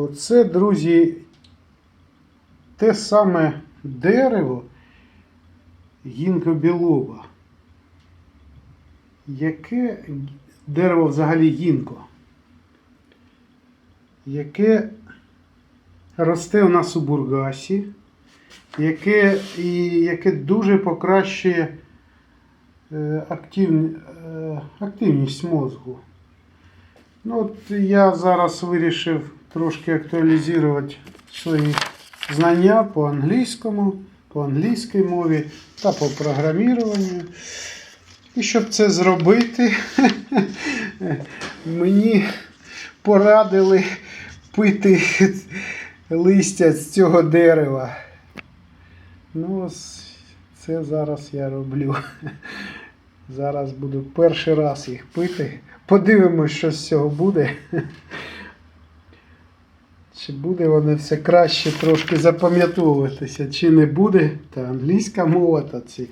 Оце, друзі, те саме дерево гінкобілоба. Яке дерево взагалі гінко? Яке росте у нас у Бургасі, яке, і яке дуже покращує е, активні, е, активність мозку. Ну, от я зараз вирішив трошки актуалізувати свої знання по англійському, по англійській мові та по програміруванню. І щоб це зробити, мені порадили пити листя з цього дерева. Ну, ось це зараз я роблю. Зараз буду перший раз їх пити. Подивимось, що з цього буде. Чи буде воно все краще трошки запам'ятовуватися, чи не буде. Та англійська мова, та ці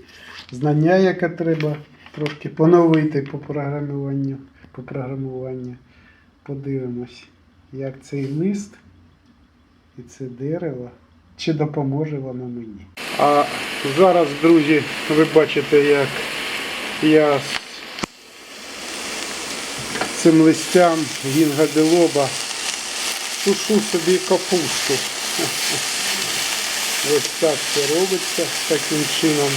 знання, яке треба трошки поновити по програмуванню. По програмуванню. Подивимось, як цей лист і це дерево, чи допоможе воно мені. А зараз, друзі, ви бачите, як я з цим листям гінгаделоба сушу собі капусту. Ось так це робиться таким чином.